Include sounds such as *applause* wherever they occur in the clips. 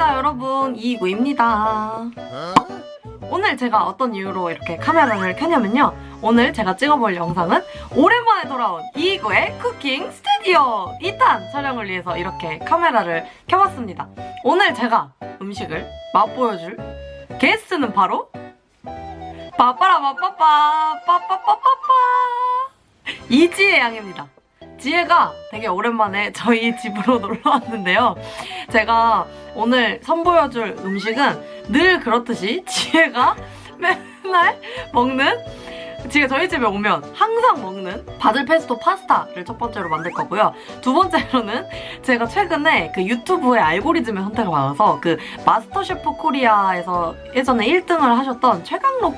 반갑습니다 여러분. 이구입니다. 오늘 제가 어떤 이유로 이렇게 카메라를 켜냐면요. 오늘 제가 찍어볼 영상은 오랜만에 돌아온 이구의 쿠킹 스튜디오! 2탄 촬영을 위해서 이렇게 카메라를 켜봤습니다. 오늘 제가 음식을 맛보여줄 게스트는 바로 빠빠라 빠빠빠 빠빠빠빠빠! 이지혜 양입니다 지혜가 되게 오랜만에 저희 집으로 *laughs* 놀러 왔는데요. 제가 오늘 선보여줄 음식은 늘 그렇듯이 지혜가 맨날 먹는 지금 저희 집에 오면 항상 먹는 바질 페스토 파스타를 첫 번째로 만들 거고요. 두 번째로는 제가 최근에 그 유튜브의 알고리즘의 선택을 받아서 그 마스터 셰프 코리아에서 예전에 1등을 하셨던 최강록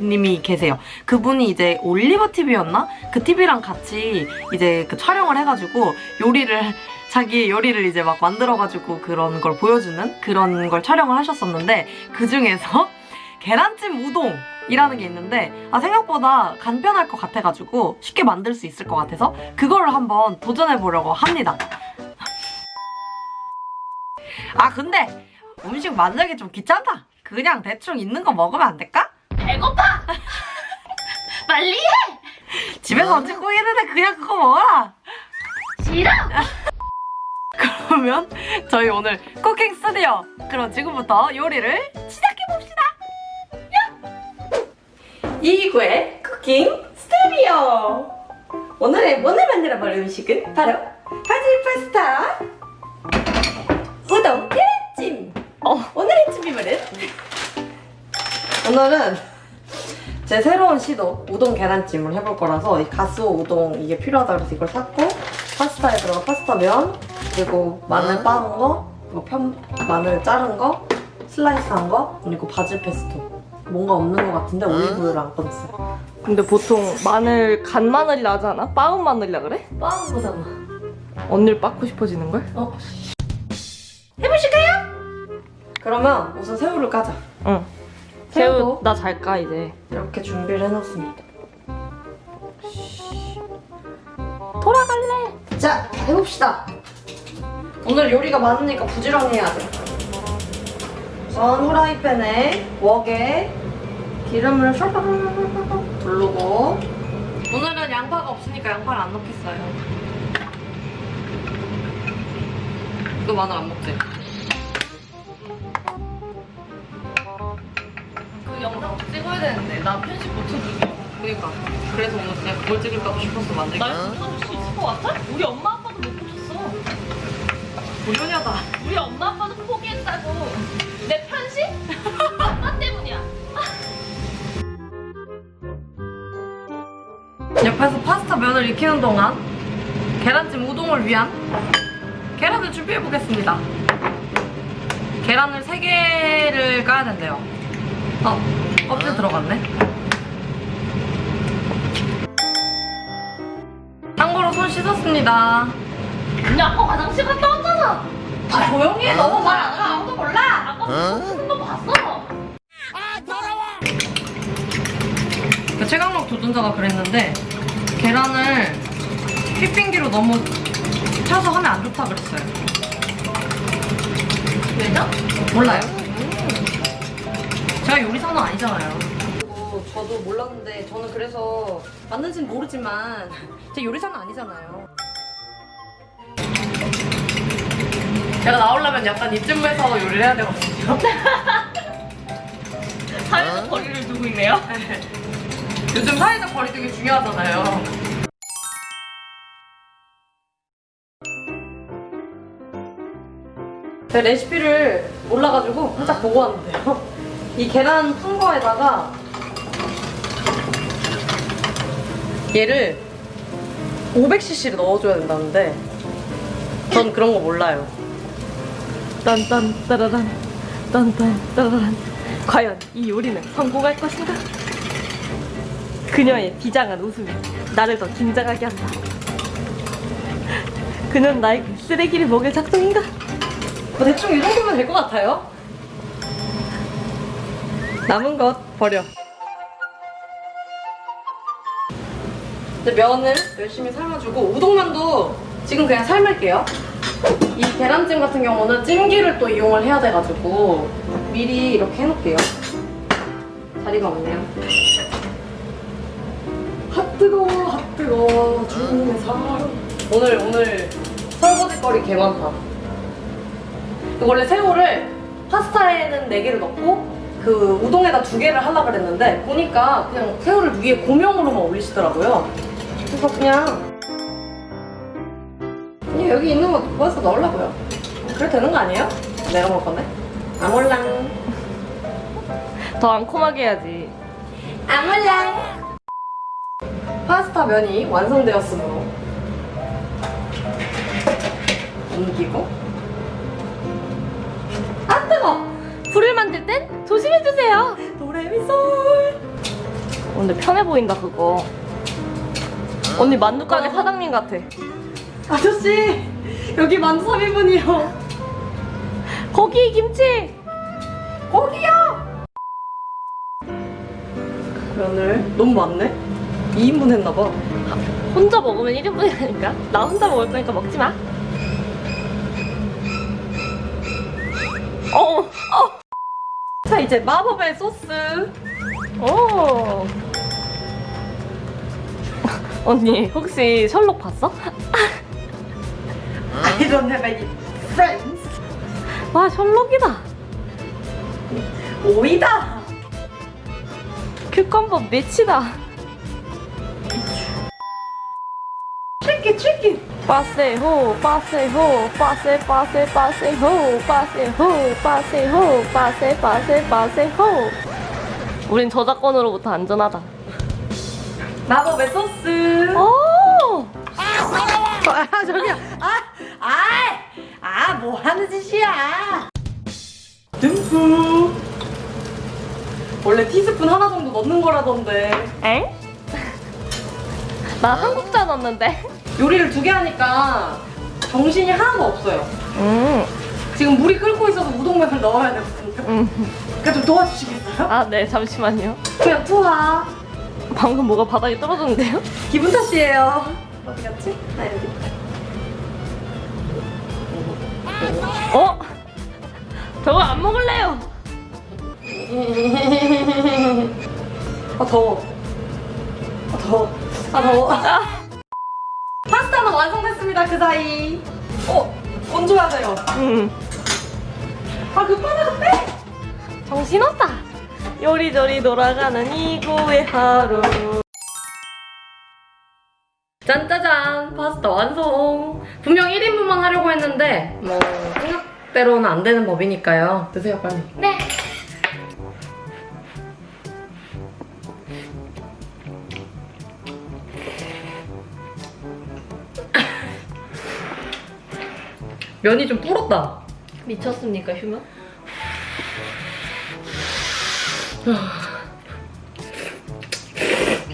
님이 계세요. 그분이 이제 올리버 TV였나? 그 TV랑 같이 이제 그 촬영을 해가지고 요리를 자기 요리를 이제 막 만들어가지고 그런 걸 보여주는 그런 걸 촬영을 하셨었는데 그 중에서 *laughs* 계란찜 우동 이라는 게 있는데 아 생각보다 간편할 것 같아가지고 쉽게 만들 수 있을 것 같아서 그거를 한번 도전해 보려고 합니다. *laughs* 아 근데 음식 만들기 좀 귀찮다. 그냥 대충 있는 거 먹으면 안 될까? 배고파! *laughs* 빨리 해! 집에서 찍고 있는데 그냥 그거 먹어라. 싫어! *laughs* 그러면 저희 오늘 쿠킹 스튜디오 그럼 지금부터 요리를 시작해 봅시다 이구의 쿠킹 스튜디오 오늘의 오늘 만들어 볼 음식은 바로 바질 파스타 우동 계란찜 어, 오늘의 준비물은 오늘은 제 새로운 시도 우동 계란찜을 해볼 거라서 이 가스오 우동 이게 필요하다 그래서 이걸 샀고 파스타에 들어간 파스타면 그리고 마늘 빻은 거 그리고 편 마늘 자른 거 슬라이스한 거 그리고 바질 페스토 뭔가 없는 것 같은데 올리브유를 안 꺼냈어요 근데 보통 마늘 간 마늘이 나잖아? 빻은 마늘이라 그래? 빻은 거잖아 언니를 빻고 싶어지는 걸? 어. 해보실까요? 그러면 우선 새우를 까자 응. 새우 나 잘까 이제. 이렇게 준비를 해놨습니다 돌아갈래. 자, 해봅시다. 오늘 요리가 많으니까 부지런히 해야 돼. 우선 후라이팬에 웍에 기름을 ሾ르르르르르 두르고 오늘은 양파가 없으니까 양파를 안 넣겠어요. 너 마늘 안 먹지? 영상 찍어야 되는데 나 편집 못 해주죠. 그니까 그래서 오늘 그냥 그걸 찍을까 싶어서 만들기 날 붙여줄 수 있을 것 같아? 우리 엄마 아빠도 못 붙였어. 무료냐다. 우리 엄마 아빠도 포기했다고. 내 편식? 엄마 때문이야. *laughs* 옆에서 파스타 면을 익히는 동안 계란찜 우동을 위한 계란을 준비해 보겠습니다. 계란을 3개를 까야 된대요. 어, 껍질 들어갔네. 참고로 손 씻었습니다. 우리 아빠 화장실 갔다 왔잖아! 아, 조용히 해. 너무 말 안 하면 아무도 몰라. 아까 무슨 거 봤어! 그 최강록 도전자가 그랬는데 계란을 휘핑기로 너무 펴서 하면 안 좋다 그랬어요. 왜죠? 몰라요? 제가 요리사는 아니잖아요. 저도 몰랐는데 저는 그래서 맞는지는 모르지만 제가 요리사는 아니잖아요. 제가 나오려면 약간 이쯤에서 요리를 해야 되거든요. *laughs* 사회적 거리를 두고 있네요. *laughs* 요즘 사회적 거리 되게 중요하잖아요. 제가 레시피를 몰라가지고 살짝 보고 왔는데요. 이 계란 푼 거에다가 얘를 500cc를 넣어줘야 된다는데 전 그런 거 몰라요. 딴딴 따라란 딴딴 따라란. 과연 이 요리는 성공할 것인가? 그녀의 비장한 웃음이 나를 더 긴장하게 한다. 그는 나에게 쓰레기를 먹일 작정인가? 뭐 대충 이 정도면 될 것 같아요. 남은 것 버려. 이제 면을 열심히 삶아주고 우동면도 지금 그냥 삶을게요. 이 계란찜 같은 경우는 찜기를 또 이용을 해야 돼가지고 미리 이렇게 해놓을게요. 자리가 없네요. 핫 뜨거워 핫 뜨거워 중사 오늘 오늘 설거지거리 개 많다. 원래 새우를 파스타에는 4개를 넣고 그 우동에다 2개를 하려고 그랬는데 보니까 그냥 새우를 위에 고명으로만 올리시더라고요. 그래서 그냥 그냥 여기 있는 거 구워서 넣으려고요. 그래도 되는 거 아니에요? 내가 먹을 건데? 아몰랑 더 앙콤하게 해야지. 아몰랑 파스타 면이 완성되었으므로 옮기고 불을 만들 땐 조심해주세요. 도레미솔 근데 편해 보인다, 그거. 언니 만두 가게 어. 사장님 같아. 아저씨 여기 만두 3인분이요 거기 김치! 거기요 면을 너무 많네 2인분 했나봐 혼자 먹으면 1인분이라니까? 나 혼자 먹을 거니까 먹지 마. 어, 어, 자 이제 마법의 소스 오. *laughs* 언니, 혹시 셜록 봤어? *laughs* I don't have any friends 와, 셜록이다. 오이다 큐컴버 매치다. 트리키 트리키 빠세호, 빠세호, 빠세, 빠세, 빠세호, 빠세호, 빠세호, 빠세, 빠세, 빠세호. 우린 저작권으로부터 안전하다. 마법의 소스 오! 아 저기요 아 아 아 뭐 하는 짓이야 듬뿍 원래 티스푼 하나 정도 넣는 거라던데 엥? 나 한국자 넣었는데. 요리를 두 개 하니까 정신이 하나도 없어요 음, 지금 물이 끓고 있어서 우동면을 넣어야 되거든요 음. 그러니까 좀 도와주시겠어요? 아, 네, 잠시만요. 그냥 투하 방금 뭐가 바닥에 떨어졌는데요? 기분 탓이에요 어디 갔지? 아 여기 어? 저거 안 먹을래요. 아 더워 아 더워 아 더워 *laughs* 아, 파스타는 완성됐습니다 그 사이. 어 건져야 돼요. 음. 아 급하다 급해 정신없다. 요리조리 돌아가는 이고의 하루. 짠짜잔. 파스타 완성. 분명 1인분만 하려고 했는데 뭐 생각대로는 안 되는 법이니까요. 드세요 빨리. 네. 면이 좀 불었다 미쳤습니까, 휴먼?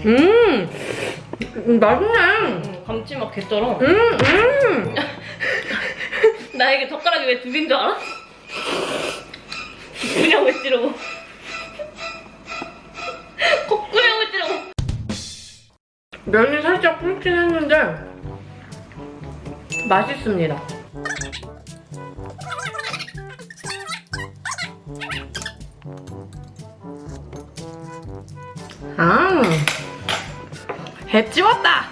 음, 음 맛있네 음, 감칠맛 개쩔어. 음, 음. *laughs* 나에게 젓가락이 왜 두 개인 줄 알아? 콧구녕을 찌르고. 콧구녕을 찌르고. 면이 살짝 불긴 했는데 맛있습니다. 아, 해 찌웠다.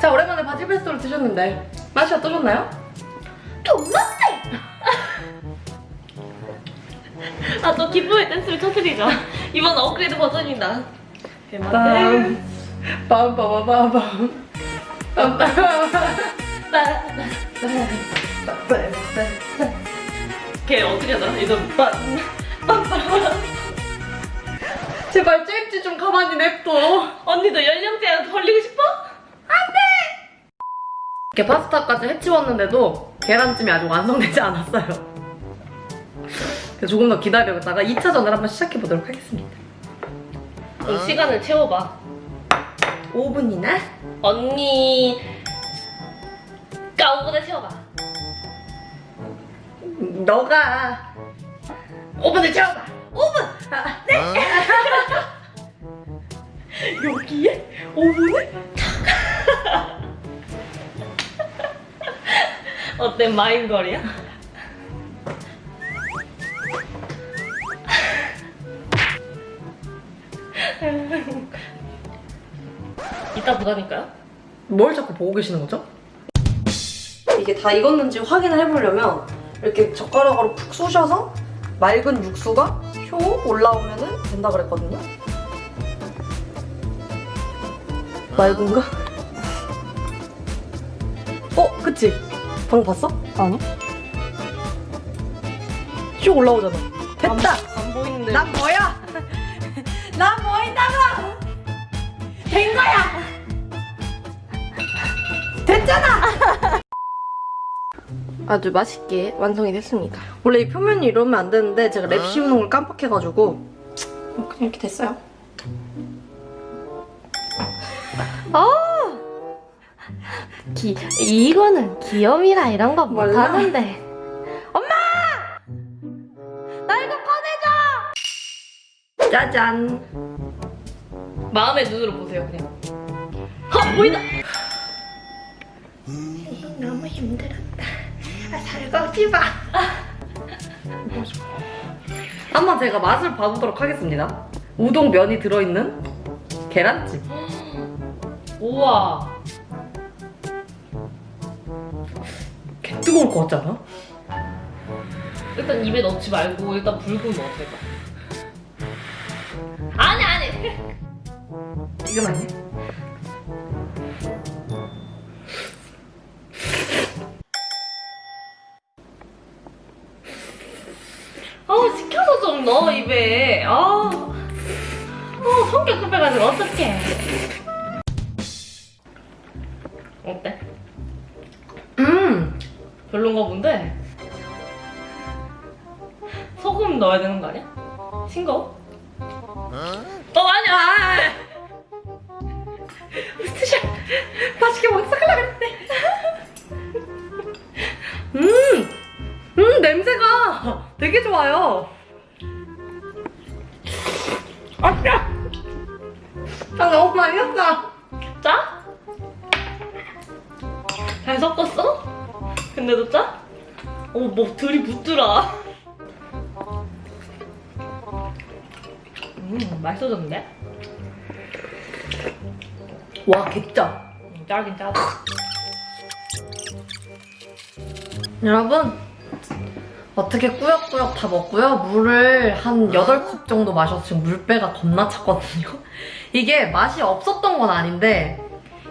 자, 오랜만에 바질 페스토를 드셨는데 맛이 어떠셨나요? 존맛대! 아, 또 기쁨의 댄스를 쳐드리죠. 이번 업그레이드 버전이다. 빰, 빰 빰빰빰빰. 걔 어떻게 하더라? 이거 빠. *laughs* 제발 잼지 좀 가만히 냅둬. 언니도 연령대에 걸리고 싶어? 이렇게 파스타까지 해치웠는데도 계란찜이 아직 완성되지 않았어요. 그래서 조금 더 기다려다가 2차전을 한번 시작해 보도록 하겠습니다. 그럼 시간을 채워봐. 5분이나? 언니. 까오보다 채워봐. 너가 5분을 채워봐. 5분. 아, 네. *laughs* 여기에 5분을 *laughs* 어때 마인걸이야? *laughs* 이따 보다니까요? 뭘 자꾸 보고 계시는 거죠? 이게 다 익었는지 확인을 해보려면 이렇게 젓가락으로 푹 쑤셔서 맑은 육수가 효 올라오면 된다 그랬거든요. 맑은가? 어, 그치? 방금 봤어? 아니. 효 올라오잖아. 됐다! 안 보이는데. 난 뭐야? *laughs* 난 뭐인다고! 된 거야! 됐잖아! 아주 맛있게 완성이 됐습니다. 원래 이 표면이 이러면 안 되는데 제가 랩 씌우는 걸 깜빡해가지고 그냥 이렇게 됐어요. 기, 이거는 귀염이라 이런 거 몰라. 못하는데. 엄마! 나 이거 꺼내줘! 짜잔! 마음의 눈으로 보세요, 그냥. 아, 보인다! 너무 힘들었다. 아, 설거지 마. 한번 제가 맛을 봐보도록 하겠습니다. 우동 면이 들어있는 계란찜. 우와. 개 뜨거울 것 같지 않아? 일단 입에 넣지 말고 일단 불금 넣어도 까 아니, 아니! 이건 아니 좀 넣어, 입에. 아. 어, 성격 급해가지고 어떡해. 어때? 음! 별론가 본데? 소금 넣어야 되는 거 아니야? 싱거워? 어, 아니야! 뭐 들이 붙더라. 음, 맛있어졌는데? 와, 개짜. 음, 짜긴 짜다. 여러분, 어떻게 꾸역꾸역 다 먹고요. 물을 한 8컵 정도 마셔서 지금 물배가 겁나 찼거든요. *laughs* 이게 맛이 없었던 건 아닌데,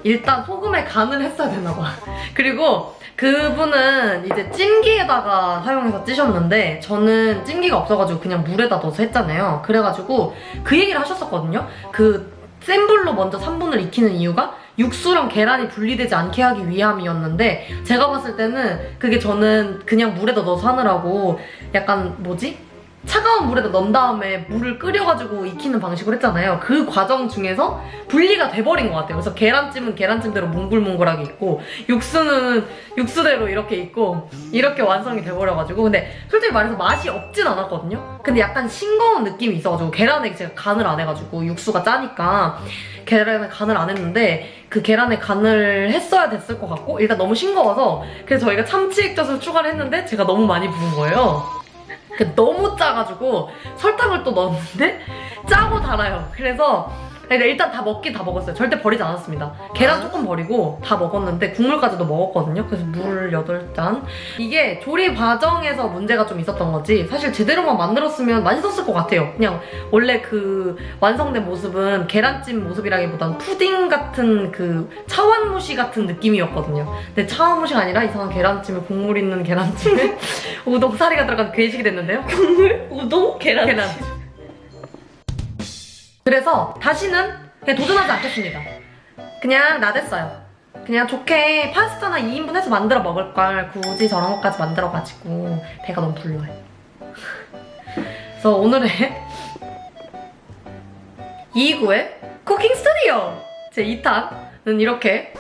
일단 소금에 간을 했어야 되나 봐. *laughs* 그리고 그분은 이제 찜기에다가 사용해서 찌셨는데, 저는 찜기가 없어가지고 그냥 물에다 넣어서 했잖아요. 그래가지고 그 얘기를 하셨었거든요. 그 센 불로 먼저 3분을 익히는 이유가 육수랑 계란이 분리되지 않게 하기 위함이었는데 제가 봤을 때는 그게 저는 그냥 물에다 넣어서 하느라고 약간 뭐지? 차가운 물에다 넣은 다음에 물을 끓여가지고 익히는 방식으로 했잖아요. 그 과정 중에서 분리가 돼버린 것 같아요. 그래서 계란찜은 계란찜대로 몽글몽글하게 있고 육수는 육수대로 이렇게 있고 이렇게 완성이 돼버려가지고 근데 솔직히 말해서 맛이 없진 않았거든요. 근데 약간 싱거운 느낌이 있어가지고 계란에 제가 간을 안 해가지고 육수가 짜니까 계란에 간을 안 했는데 그 계란에 간을 했어야 됐을 것 같고 일단 너무 싱거워서 그래서 저희가 참치 액젓을 추가를 했는데 제가 너무 많이 부은 거예요. 그 너무 짜가지고 설탕을 또 넣었는데 짜고 달아요. 그래서 그러니까 일단 다 먹긴 다 먹었어요. 절대 버리지 않았습니다. 계란 조금 버리고 다 먹었는데 국물까지도 먹었거든요. 그래서 물 8잔. 이게 조리 과정에서 문제가 좀 있었던 거지. 사실 제대로만 만들었으면 맛있었을 것 같아요. 그냥 원래 그 완성된 모습은 계란찜 모습이라기보다는 푸딩 같은 그 차원무시 같은 느낌이었거든요. 근데 차원무시가 아니라 이상한 계란찜에 국물 있는 계란찜에 *laughs* 우동사리가 들어간 괴식이 됐는데요. 국물? 우동? 계란? 계란. 그래서 다시는 그냥 도전하지 않겠습니다. 그냥 나댔어요. 그냥 좋게 파스타나 2인분 해서 만들어 먹을 걸 굳이 저런 것까지 만들어가지고 배가 너무 불러요. 그래서 오늘의 *laughs* 2구의 쿠킹 스튜디오 제 2탄은 이렇게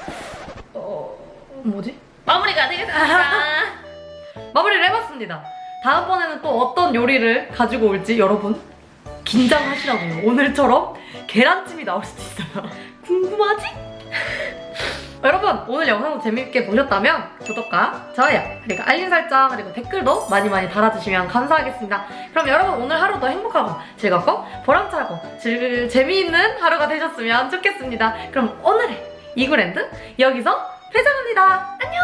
어 뭐지? 마무리가 되겠습니다. *laughs* 마무리를 해봤습니다. 다음번에는 또 어떤 요리를 가지고 올지 여러분 긴장하시라고요. 오늘처럼 계란찜이 나올 수도 있어요. 궁금하지? *laughs* 여러분 오늘 영상도 재밌게 보셨다면 구독과 좋아요 그리고 알림 설정 그리고 댓글도 많이 많이 달아주시면 감사하겠습니다. 그럼 여러분 오늘 하루도 행복하고 즐겁고 보람차고 즐, 재미있는 하루가 되셨으면 좋겠습니다. 그럼 오늘의 이구랜드 여기서 퇴장합니다. 안녕.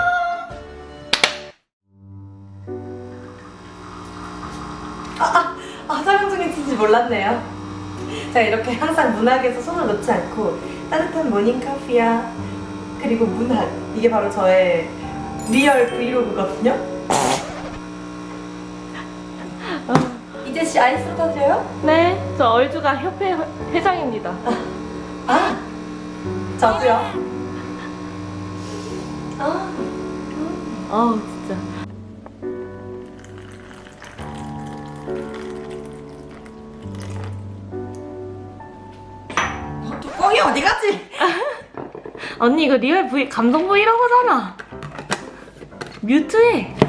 아, 아, 아 촬영 중인지 몰랐네요. 제가 이렇게 항상 문학에서 손을 놓지 않고 따뜻한 모닝 커피야 그리고 문학 이게 바로 저의 리얼 브이로그거든요. *laughs* 이재 씨 아이스 터져요? 네, 저 얼주가 협회 회장입니다. 아, 저도요. 아, 아우 진짜. 언니 이거 리얼 V 감성 브이로그잖아. 뮤트해.